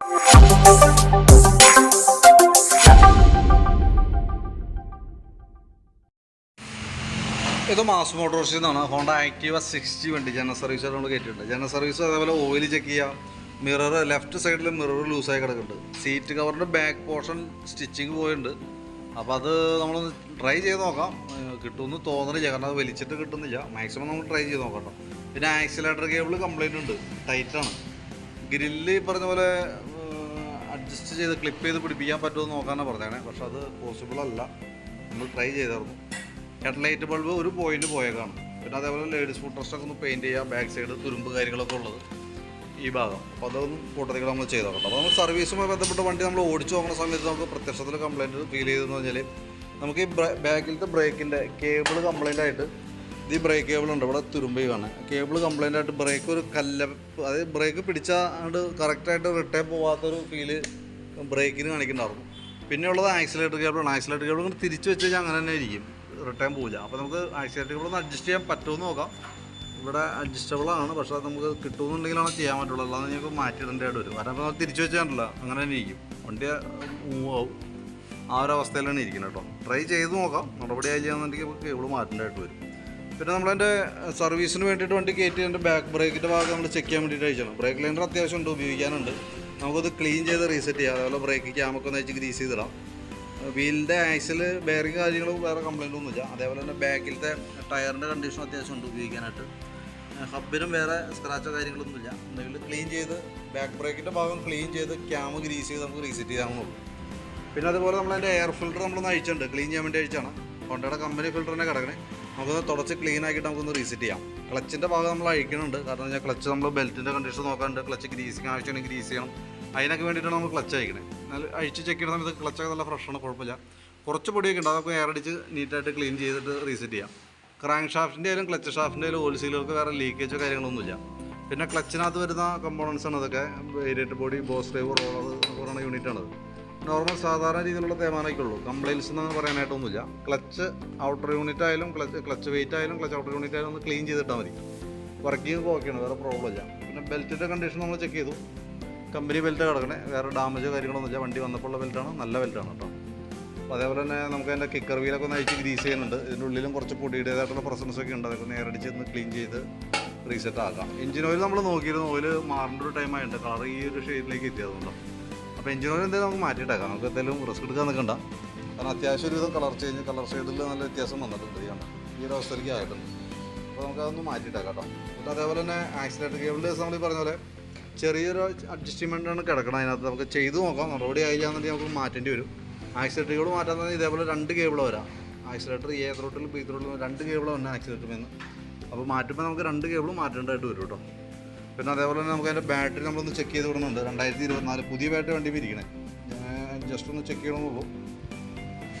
ഇത് മാസ് മോട്ടോർസിൽ നിന്നാണ് ഹോണ്ട ആക്റ്റീവ സിക്സ്റ്റി വണ്ടി. ജനറൽ സർവീസ് നമ്മൾ കയറ്റിയിട്ടുണ്ട് ജനറൽ സർവീസ് അതേപോലെ ഓയിൽ ചെക്ക് ചെയ്യാം. മിറർ ലെഫ്റ്റ് സൈഡിൽ മിറർ ലൂസായി കിടക്കുന്നുണ്ട്. സീറ്റ് കവറിന്റെ ബാക്ക് പോർഷൻ സ്റ്റിച്ചിങ് പോയിട്ടുണ്ട്. അപ്പോൾ അത് നമ്മളൊന്ന് ട്രൈ ചെയ്ത് നോക്കാം. കിട്ടുമെന്ന് തോന്നുന്നില്ല കാരണം അത് വലിച്ചിട്ട് കിട്ടുന്നില്ല. മാക്സിമം നമ്മൾ ട്രൈ ചെയ്ത് നോക്കാം പിന്നെ ആക്സിലേറ്റർ കേബിൾ കംപ്ലൈന്റ് ഉണ്ട്. ടൈറ്റാണ് ഗ്രില്ല് പറഞ്ഞ പോലെ അഡ്ജസ്റ്റ് ചെയ്ത് ക്ലിപ്പ് ചെയ്ത് പിടിപ്പിക്കാൻ പറ്റുമെന്ന് നോക്കാനാണ് പറഞ്ഞേ പക്ഷെ അത് പോസിബിൾ അല്ല. നമ്മൾ ട്രൈ ചെയ്തായിരുന്നു. ഹെഡ്ലൈറ്റ് ബൾബ് ഒരു പോയിന്റ് പോയേക്കാണ്. പിന്നെ അതേപോലെ ലേഡീസ് ഫുഡ് ട്രസ്റ്റൊക്കെ ഒന്ന് പെയിന്റ് ചെയ്യുക ബാക്ക് സൈഡ് തുരുമ്പ് കാര്യങ്ങളൊക്കെ ഉള്ളത് ഈ ഭാഗം. അപ്പോൾ അതൊന്നും കൂട്ടത്തിൽ നമ്മൾ ചെയ്ത് നോക്കട്ടെ അപ്പോൾ നമ്മൾ സർവീസുമായി ബന്ധപ്പെട്ട വണ്ടി നമ്മൾ ഓടിച്ചു നോക്കുന്ന സമയത്ത് നമുക്ക് പ്രത്യക്ഷത്തിൽ കംപ്ലൈന്റ് ഫീൽ ചെയ്തെന്ന് പറഞ്ഞാൽ നമുക്ക് ഈ ബാക്കിലത്തെ ബ്രേക്കിന്റെ കേബിൾ കംപ്ലൈന്റ് ആയിട്ട് ഈ ബ്രേക്ക് കേബിൾ ഉണ്ട്. ഇവിടെ തുരുമ്പ് കാണാൻ കേബിൾ കംപ്ലൈന്റ് ആയിട്ട് ബ്രേക്ക് ഒരു കല്ല അതായത് ബ്രേക്ക് പിടിച്ചാണ്ട് കറക്റ്റായിട്ട് റിട്ടേൺ പോകാത്തൊരു ഫീൽ ബ്രേക്കിന് കാണിക്കുന്നുണ്ടായിരുന്നു. പിന്നെ ഉള്ളത് ആക്സിലേറ്റർ കേബിളാണ്. ആക്സിലേറ്റർ കേബിൾ ഇങ്ങനെ തിരിച്ചു വെച്ച് കഴിഞ്ഞാൽ അങ്ങനെ തന്നെ ഇരിക്കും. റിട്ടേൺ പോവില്ല. അപ്പോൾ നമുക്ക് ആക്സിലേറ്റർ കേബിൾ ഒന്ന് അഡ്ജസ്റ്റ് ചെയ്യാൻ പറ്റുമെന്ന് നോക്കാം. ഇവിടെ അഡ്ജസ്റ്റബിൾ ആണ്. പക്ഷേ അത് നമുക്ക് കിട്ടുമെന്നുണ്ടെങ്കിലാണ് ചെയ്യാൻ പറ്റുള്ളൂ. അല്ലാതെ ഞങ്ങൾക്ക് മാറ്റിയിടേണ്ടതായിട്ട് വരും. കാരണം അപ്പോൾ തിരിച്ചു വെച്ചാണ്ടല്ലോ അങ്ങനെ തന്നെ ഇരിക്കും. വണ്ടി മൂവ് ആവും ആ ഒരു അവസ്ഥയിലാണ് ഇരിക്കുന്നത് കേട്ടോ. ട്രൈ ചെയ്ത് നോക്കാം. നടപടിയായി ചെയ്യാന്നുണ്ടെങ്കിൽ നമുക്ക് കേബിൾ മാറ്റേണ്ടതായിട്ട് വരും. പിന്നെ നമ്മളതിന്റെ സർവീസിന് വേണ്ടിയിട്ട് വണ്ടി കയറ്റി അതിന്റെ ബാക്ക് ബ്രേക്കിന്റെ ഭാഗം നമ്മൾ ചെക്ക് ചെയ്യാൻ വേണ്ടിയിട്ട് അയച്ചാണ് ബ്രേക്ക് ലൈനർ അത്യാവശ്യം ഉണ്ട്. ഉപയോഗിക്കാനുണ്ട്. നമുക്കത് ക്ലീൻ ചെയ്ത് റീസെറ്റ് ചെയ്യാം. അതുപോലെ ബ്രേക്ക് ക്യാമൊക്കെ ഒന്ന് വെച്ച് ഗ്രീസ് ചെയ്തിടാം. വീലിന്റെ ആക്സിൽ ബെയറിങ് കാര്യങ്ങളും വേറെ കംപ്ലൈന്റ് ഒന്നുമില്ല. അതേപോലെ തന്നെ ബാക്കിലത്തെ ടയറിന്റെ കണ്ടീഷൻ അത്യാവശ്യം ഉണ്ട് ഉപയോഗിക്കാനായിട്ട്. ഹബിനും വേറെ സ്ക്രാച്ചോ കാര്യങ്ങളൊന്നുമില്ല. എന്തെങ്കിലും ക്ലീൻ ചെയ്ത് ബാക്ക് ബ്രേക്കിന്റെ ഭാഗം ക്ലീൻ ചെയ്ത് ക്യാമ് ഗ്രീസ് ചെയ്ത് നമുക്ക് റീസെറ്റ് ചെയ്യാവുന്നുള്ളൂ പിന്നെ അതുപോലെ നമ്മളതിന്റെ എയർ ഫിൽറ്റർ നമ്മളൊന്ന് അയച്ചിട്ടുണ്ട് ക്ലീൻ ചെയ്യാൻ വേണ്ടി അയച്ചാണ് ഹോണ്ടയുടെ കമ്പനി ഫിൽറ്റർ തന്നെ കിടക്കണേ. നമുക്കൊന്ന് തുടച്ച് ക്ലീൻ ആക്കിയിട്ട് നമുക്കൊന്ന് റീസെറ്റ് ചെയ്യാം. ക്ലച്ചിന്റെ ഭാഗം നമ്മൾ അഴിക്കുന്നുണ്ട് കാരണം ഞാൻ ക്ലച്ച് നമ്മൾ ബെൽറ്റിന്റെ കണ്ടീഷൻ നോക്കാറുണ്ട് ക്ലച്ച് ഗ്രീസിങ് ആവശ്യമാണെങ്കിൽ ഗ്രീസ് ചെയ്യണം. അതിനൊക്കെ വേണ്ടിയിട്ടാണ് നമ്മൾ ക്ലച്ച് അയക്കണേ. എന്നാൽ അഴിച്ച് ചെക്ക് ചെയ്യുന്ന സമയത്ത് ക്ലച്ചൊക്കെ നല്ല ഫ്രഷാണ് കുഴപ്പമില്ല. കുറച്ച് പൊടിയൊക്കെ ഉണ്ട് അതൊക്കെ എയർ അടിച്ച് നീറ്റായിട്ട് ക്ലീൻ ചെയ്തിട്ട് റീസെറ്റ് ചെയ്യാം. ക്രാങ്ക് ഷാഫ്റ്റിന്റെ ആയാലും ക്ലച്ച് ഷാഫ്റ്റിന്റെ ആയാലും ഓയിൽ സീലുകൾക്ക് വേറെ ലീക്കേജോ കാര്യങ്ങളൊന്നുമില്ല പിന്നെ ക്ലച്ചിനകത്ത് വരുന്ന കമ്പോണൻസ് ആണ് അതൊക്കെ variator body boss drive roller പറയുന്ന യൂണിറ്റാണ് നോർമൽ സാധാരണ രീതിയിലുള്ള തേമാനൊക്കെ ഉള്ളൂ. കംപ്ലൈൻസ് എന്ന് പറയാനായിട്ടൊന്നുമില്ല. ക്ലച്ച് ഔട്ടർ യൂണിറ്റ് ആയാലും ക്ലച്ച് ക്ലച്ച് വെയിറ്റ് ആയാലും ക്ലച്ച് ഔട്ടർ യൂണിറ്റ് ആയാലും ഒന്ന് ക്ലീൻ ചെയ്തിട്ടാൽ മതി. വർക്കിംഗ് ഓക്കെയാണ് വേറെ പ്രോബ്ലം ഇല്ല. പിന്നെ ബെൽറ്റിന്റെ കണ്ടീഷൻ നമ്മൾ ചെക്ക് ചെയ്തു. കമ്പനി ബെൽറ്റ് കിടക്കണേ. വേറെ ഡാമേജോ കാര്യങ്ങളൊന്നുമില്ല വണ്ടി വന്നപ്പോൾ ഉള്ള ബെൽറ്റാണ് നല്ല ബെൽറ്റാണ് കേട്ടോ. അപ്പോൾ അതേപോലെ തന്നെ നമുക്ക് അതിന്റെ കിക്കർ വീലൊക്കെ ഒന്ന് അയച്ച് ഗ്രീസ് ചെയ്യുന്നുണ്ട്. ഇതിന്റെ ഉള്ളിലും കുറച്ച് പൊടിയുടേതായിട്ടുള്ള പ്രസൻസ് ഒക്കെ ഉണ്ട്. അതൊക്കെ നേരടിച്ച് ഒന്ന് ക്ലീൻ ചെയ്ത് റീസെറ്റ് ആക്കാം. എഞ്ചിൻ ഓയിൽ നമ്മൾ നോക്കിയിരുന്നു. ഓയിൽ മാറേണ്ട ഒരു ടൈം ആയിട്ട് കളർ ഈ ഒരു ഷെയ്ഡിലേക്ക് എത്തിയതുകൊണ്ടോ അപ്പോൾ എഞ്ചിൻ ഓയിൽ എന്തെങ്കിലും നമുക്ക് മാറ്റിയിട്ടേക്കാം നമുക്ക് എന്തെങ്കിലും റിസ്ക് എടുക്കാൻ നിൽക്കണ്ട. കാരണം അത്യാവശ്യം ഒരു വിധം കളർ ചേഞ്ച് കളർ ഷെയ്ഡിൽ നല്ല വ്യത്യാസം വന്നിട്ടുണ്ട് ഈ ഈ ഒരു അവസ്ഥയിലേക്ക് ആയിട്ടുണ്ട്. അപ്പോൾ നമുക്കതൊന്ന് മാറ്റിയിട്ടേക്കാം കേട്ടോ. എന്നിട്ട് അതേപോലെ തന്നെ ആക്സിലേറ്റർ ദിവസം നമ്മൾ ഈ പറഞ്ഞ പോലെ ചെറിയൊരു അഡ്ജസ്റ്റ്മെന്റാണ് കിടക്കണം അതിനകത്ത് നമുക്ക് ചെയ്ത് നോക്കാം. നടപടി ആയില്ലാന്നുണ്ടെങ്കിൽ നമുക്ക് മാറ്റേണ്ടി വരും. ആക്സിലേറ്റർ കേബിൾ മാറ്റാൻ ഇതേപോലെ രണ്ട് കേബിൾ വരാം. Accelerator A throttle B throttle രണ്ട് കേബിൾ തന്നെ ആക്സിലേറ്ററിൽ നിന്ന്. അപ്പോൾ മാറ്റുമ്പോൾ നമുക്ക് രണ്ട് കേബിൾ മാറ്റേണ്ടതായിട്ട് വരും കേട്ടോ. പിന്നെ അതേപോലെ തന്നെ നമുക്ക് അതിന്റെ ബാറ്ററി നമ്മളൊന്ന് ചെക്ക് ചെയ്ത് വിടുന്നുണ്ട് രണ്ടായിരത്തി ഇരുപത്തിനാല് പുതിയ ബാറ്ററി വണ്ടി ഇരിക്കണേ ഞാൻ ജസ്റ്റ് ഒന്ന് ചെക്ക് ചെയ്യണമെന്നുള്ളൂ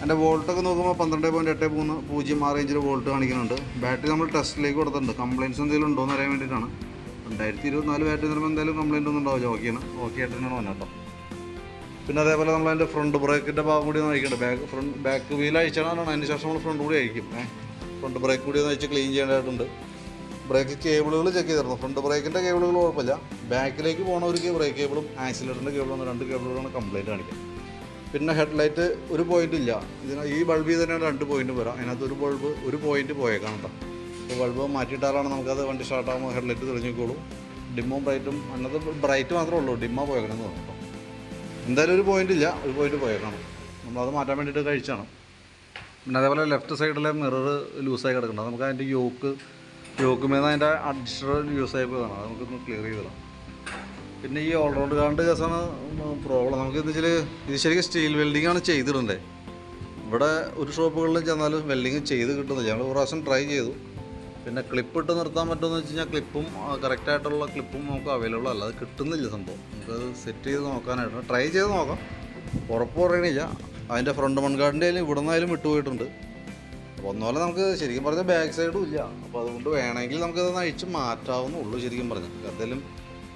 എന്റെ വോൾട്ടൊക്കെ നോക്കുമ്പോൾ പന്ത്രണ്ട് പോയിന്റ് എട്ട് മൂന്ന് പൂജ്യം ആ റേഞ്ചിൽ വോൾട്ട് കാണിക്കുന്നുണ്ട്. ബാറ്ററി നമ്മൾ ടെസ്റ്റിലേക്ക് കൊടുത്തിട്ടുണ്ട്. കംപ്ലയിൻസ് എന്തെങ്കിലും ഉണ്ടോ എന്ന് അറിയാൻ വേണ്ടിയിട്ടാണ്. രണ്ടായിരത്തി ഇരുപത്തിനാല് ബാറ്ററി തരുമ്പോൾ എന്തായാലും കംപ്ലയിന്റ് ഒന്നും ഉണ്ടാവില്ല. ഓക്കെയാണ് ഓക്കെ ആയിട്ട് തന്നെയാണ് വന്നത് കേട്ടോ. പിന്നെ അതേപോലെ നമ്മൾ അതിന്റെ ഫ്രണ്ട് ബ്രേക്കിന്റെ ഭാഗം കൂടി ഒന്ന് അയക്കേണ്ടത് ബാക്ക് ഫ്രണ്ട് ബാക്ക് വീൽ അയച്ചാണ് അതിന് ശേഷം നമ്മൾ ഫ്രണ്ട് കൂടി അയക്കും ഫ്രണ്ട് ബ്രേക്ക് കൂടി ഒന്ന് അയച്ച് ക്ലീൻ ചെയ്യേണ്ടതായിട്ടുണ്ട്. ബ്രേക്ക് കേബിളുകൾ ചെക്ക് ചെയ്തിരുന്നു. ഫ്രണ്ട് ബ്രേക്കിന്റെ കേബിളുകൾ കുഴപ്പമില്ല. ബാക്കിലേക്ക് പോകുന്നവർക്ക് ബ്രേക്ക് കേബിളും ആക്സിലേറ്ററിന്റെ കേബിളും രണ്ട് കേബിളുകളാണ് കംപ്ലൈന്റ് കാണിക്കുക. പിന്നെ ഹെഡ് ലൈറ്റ് ഒരു പോയിന്റ് ഇല്ല. ഇതിന് ഈ ബൾബിൽ തന്നെ രണ്ട് പോയിന്റ് വരാം. അതിനകത്ത് ഒരു ബൾബ് ഒരു പോയിന്റ് പോയേക്കാണ് കേട്ടോ. അപ്പോൾ ബൾബ് മാറ്റിയിട്ടാലാണ് നമുക്കത് വണ്ടി സ്റ്റാർട്ടാകുമ്പോൾ ഹെഡ്ലൈറ്റ് തെളിഞ്ഞിക്കോളും ഡിമ്മും ബ്രൈറ്റും അന്നത്തെ ബ്രൈറ്റ് മാത്രമേ ഉള്ളൂ ഡിമ്മ പോയേക്കണമെന്ന് തോന്നുന്നു കേട്ടോ എന്തായാലും ഒരു പോയിന്റ് ഇല്ല ഒരു പോയിന്റ് പോയേക്കണം. നമ്മളത് മാറ്റാൻ വേണ്ടിയിട്ട് കഴിച്ചാണ്. പിന്നെ അതേപോലെ ലെഫ്റ്റ് സൈഡിലെ മിറർ ലൂസായി കിടക്കുന്നുണ്ട് നമുക്ക് അതിന്റെ യോക്ക് യോക്ക് മേന്ന് അതിന്റെ അഡ്ജസ്റ്റർ ലൂസായി പോയതാണ്. അത് നമുക്കൊന്ന് ക്ലിയർ ചെയ്തതാണ് പിന്നെ ഈ ഓൾറൗണ്ട് ഗാർഡ് കേസാണ് പ്രോബ്ലം നമുക്ക് എന്താ വെച്ചാൽ ഇത് ശരിക്കും സ്റ്റീൽ വെൽഡിംഗ് ആണ് ചെയ്തിടണ്ടേ. ഇവിടെ ഒരു ഷോപ്പുകളിൽ ചെന്നാലും വെൽഡിങ് ചെയ്ത് കിട്ടുന്നില്ല. ഞങ്ങൾ ഒരു പ്രാവശ്യം ട്രൈ ചെയ്തു. പിന്നെ ക്ലിപ്പ് ഇട്ട് നിർത്താൻ പറ്റുമെന്ന് വെച്ച് കഴിഞ്ഞാൽ ക്ലിപ്പും കറക്റ്റായിട്ടുള്ള ക്ലിപ്പും നമുക്ക് അവൈലബിൾ അല്ല. അത് കിട്ടുന്നില്ല സംഭവം. നമുക്കത് സെറ്റ് ചെയ്ത് നോക്കാനായിട്ട് ട്രൈ ചെയ്ത് നോക്കാം. ഉറപ്പ് പറയണില്ല. അതിന്റെ ഫ്രണ്ട് മൺകാടിന്റെ ആയാലും ഇവിടെ നിന്നായാലും വിട്ടുപോയിട്ടുണ്ട് അപ്പോൾ ഒന്നുപോലെ നമുക്ക് ശരിക്കും പറഞ്ഞാൽ ബാക്ക് സൈഡും ഇല്ല. അപ്പോൾ അതുകൊണ്ട് വേണമെങ്കിൽ നമുക്കത് അഴിച്ച് മാറ്റാവുന്നുള്ളൂ ശരിക്കും പറഞ്ഞു എന്തായാലും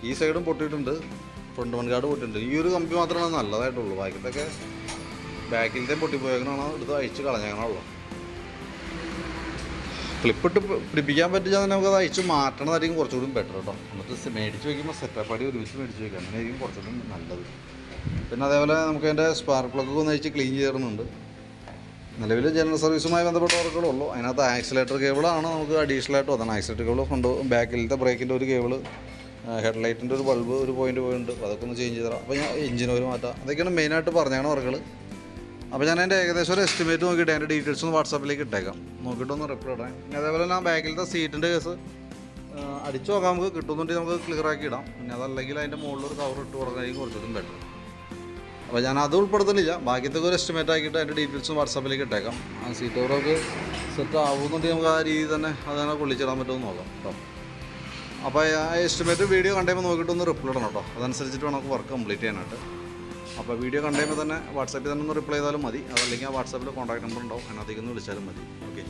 ഈ സൈഡും പൊട്ടിയിട്ടുണ്ട്. ഫ്രണ്ട് മൺകാട് പൊട്ടിയിട്ടുണ്ട്. ഈ ഒരു കമ്പി മാത്രമാണ് നല്ലതായിട്ടുള്ളൂ. ബാക്കിയത്തൊക്കെ ബാക്കിലത്തെ പൊട്ടിപ്പോയേക്കണാണ് എടുത്ത് അഴിച്ച് കളഞ്ഞേക്കണുള്ളൂ ക്ലിപ്പിട്ട് പിടിപ്പിക്കാൻ പറ്റില്ല നമുക്ക് അത് അയച്ച് മാറ്റണതായിരിക്കും കുറച്ചുകൂടി ബെറ്റർ കേട്ടോ സെ- മേടിച്ച് വയ്ക്കുമ്പോൾ സെറ്റപ്പ് അടി ഒരുമിച്ച് മേടിച്ച് വയ്ക്കുക അങ്ങനെയായിരിക്കും കുറച്ചുകൂടി നല്ലത്. പിന്നെ അതേപോലെ നമുക്ക് അതിന്റെ സ്പാർക്ക് പ്ലഗ് ഒന്ന് അയച്ച് ക്ലീൻ ചെയ്തിടുന്നുണ്ട്. നിലവിൽ ജനറൽ സർവീസുമായി ബന്ധപ്പെട്ട വർക്കുകളുള്ളൂ അതിനകത്ത് ആക്സിലേറ്റർ കേബിളാണ് നമുക്ക് അഡീഷണൽ ആയിട്ട് വന്നത്. ആക്സിലേറ്റർ കേബിൾ ഫ്രണ്ട് ബാക്കിലത്തെ ബ്രേക്കിന്റെ ഒരു കേബിൾ ഹെഡ് ഹെഡ്ലൈറ്റിന്റെ ഒരു ബൾബ് ഒരു പോയിന്റ് പോയിന്റ് അതൊക്കെ ഒന്ന് ചേഞ്ച് ചെയ്തതാണ് അപ്പോൾ ഞാൻ എഞ്ചിൻ മാറ്റാം. അതൊക്കെയാണ് മെയിനായിട്ട് പറഞ്ഞാണ് വർക്കുകൾ അപ്പോൾ ഞാൻ എന്റെ ഏകദേശം ഒരു എസ്റ്റിമേറ്റ് നോക്കിയിട്ട് അതിന്റെ ഡീറ്റെയിൽസ് ഒന്ന് വാട്സാപ്പിലേക്ക് ഇട്ടേക്കാം. നോക്കിയിട്ടൊന്ന് റിപ്ലൈ ഇടാം. പിന്നെ അതേപോലെ ഞാൻ ബാക്കിലത്തെ സീറ്റിന്റെ കേസ് അടിച്ചു നോക്കാം. നമുക്ക് കിട്ടുന്നുണ്ടെങ്കിൽ നമുക്ക് ക്ലിയർ ആക്കി ഇടാം. പിന്നെ അതല്ലെങ്കിൽ അതിന്റെ മുകളിൽ ഒരു കവർ ഇട്ട് കൊടുക്കാനായിരിക്കും കുറച്ചുകൂടി ബെറ്റർ അപ്പോൾ ഞാൻ അത് ഉൾപ്പെടുത്തുന്നില്ല. ബാക്കിയത്തൊക്കെ ഒരു എസ്റ്റിമേറ്റ് ആക്കിയിട്ട് അതിന്റെ ഡീറ്റെയിൽസ് വാട്സാപ്പിലേക്ക് ഇട്ടേക്കാം. ആ സീറ്റ് കവറൊക്കെ സെറ്റ് ആവുന്നുണ്ടെങ്കിൽ നമുക്ക് ആ രീതി തന്നെ അതങ്ങനെ കൊള്ളിച്ചിടാൻ പറ്റുമെന്ന് നോക്കാം കേട്ടോ അപ്പോൾ ആ എസ്റ്റിമേറ്റ് വീഡിയോ കണ്ടുമ്പോൾ നോക്കിയിട്ടൊന്ന് റിപ്ലൈ ഇടണം കേട്ടോ അതനുസരിച്ചിട്ട് വേണം നമുക്ക് വർക്ക് കംപ്ലീറ്റ് ചെയ്യാനായിട്ട്. അപ്പോൾ വീഡിയോ കണ്ടതിന് തന്നെ വാട്സാപ്പിൽ തന്നെ ഒന്ന് റിപ്ലൈ ചെയ്താലും മതി. അതല്ലെങ്കിൽ ആ വാട്സാപ്പിൽ കോൺടാക്ട് നമ്പർ ഉണ്ടാവും. അതിനകത്തേക്ക് ഒന്ന് വിളിച്ചാലും മതി. ഓക്കെ